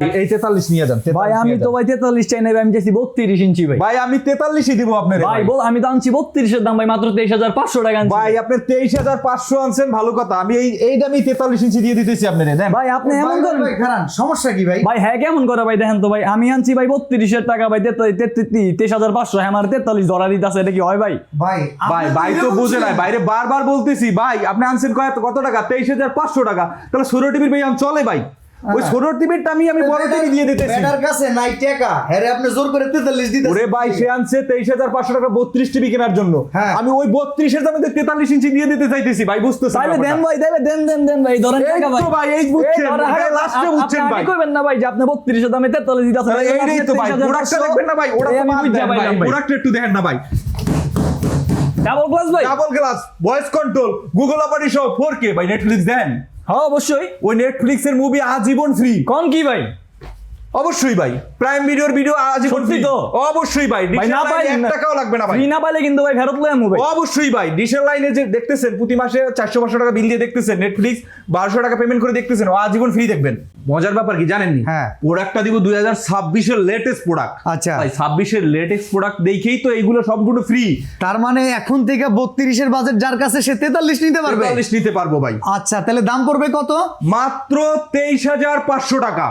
এই তেতাল্লিশ নিয়ে যান ভাই আমি তো ভাই তেতাল্লিশ চাই না ভাই, আমি চাইছি বত্রিশ ইঞ্চি ভাই। ভাই আমি তেতাল্লিশই দিব আপনার ভাই বল আমি তো আনছি বত্রিশের দাম ভাই মাত্র তেইশ হাজার পাঁচশো টাকা ভাই আপনি তেইশ হাজার পাঁচশো আনছেন ভালো কথা। আমি এই এই দামই তেতাল্লিশ ইঞ্চি দিয়ে দিতেছি আপনার ভাই আপনি এমন ভাই, করেন। সমস্যা কি ভাই? ভাই হ্যাঁ কেমন করে ভাই দেখেন তো ভাই আমি আনছি ভাই বত্রিশের টাকা ভাই তেইশ হাজার পাঁচশো হ্যাঁ আমার তেতাল্লিশ ধরা দিতে আছে এটা কি হয় ভাই? ভাই ভাই ভাই তো বুঝে নাই? বাইরে বারবার বলতেছি ভাই আপনি আনছেন কত কত টাকা? তেইশ হাজার পাঁচশো টাকা। তাহলে ষোলো টিভির ভাই আম চলে ভাই। ওই। ষোলো টিভিরটা আমি আমি বড় টিভি দিয়ে দিতেছি। ব্যাটার কাছে নাই টাকা। হ্যাঁ আপনি জোর করে তেতাল্লিশ দিতে ওরে ভাই সে আনছে তেইশ হাজার পাঁচশো টাকা বত্রিশ টিভি কেনার জন্য। হ্যাঁ। আমি ওই বত্রিশের দামে তেতাল্লিশ ইঞ্চি দিয়ে দিতে চাইতেছি ভাই বুঝতেছি তাহলে দেন ভাই দেন দেন দেন ভাই ধরেন টাকা ভাই তো ভাই, এই বুঝছেন, এ আপ- বুঝছেন ভাই। আগে কইবেন না ভাই যে আপনি বত্রিশের দামে তেতাল্লিশ দিতে তাহলে এইটাই তো ভাই প্রোডাক্টটা দেখবেন না ভাই ওরা তো আমি বুঝা দেন ভাই প্রোডাক্ট একটু দেখেন না ভাই। ডাবল ক্লাস ভাই। Double glass voice control Google operating সহ 4K ভাই নেটফ্লিক্স দেন। হ্যাঁ অবশ্যই। ওই নেটফ্লিক্সের মুভি আজীবন ফ্রি কোন কি ভাই? অবশ্যই ভাই। প্রাইম ভিডিওর ভিডিও আজীবন সত্যি তো? অবশ্যই ভাই ভাই না পাই এক টাকাও লাগবে না ভাই। ফ্রি না পাইলে কিন্তু ভাই ফেরত লয়ে ভাই অবশ্যই ভাই ডিশের লাইনে যে দেখতেছেন প্রতি মাসে চারশো পাঁচশো টাকা বিল দিয়ে দেখতেছেন নেটফ্লিক্স বারোশো টাকা পেমেন্ট করে দেখতেছেন ও আজীবন ফ্রি দেখবেন। মজার ব্যাপার কি জানেননি? হ্যাঁ। প্রোডাক্টটা দিব দুই হাজার ছাব্বিশের লেটেস্ট প্রোডাক্ট আচ্ছা। ভাই ছাব্বিশের লেটেস্ট প্রোডাক্ট দেখেই তো এইগুলো সবগুলো ফ্রি তার মানে এখন থেকে বত্রিশের বাজেট যার কাছে সে তেতাল্লিশ নিতে পারবে? তেতাল্লিশ নিতে পারব ভাই। আচ্ছা তাহলে দাম পড়বে কত? মাত্র তেইশ হাজার পাঁচশো টাকা।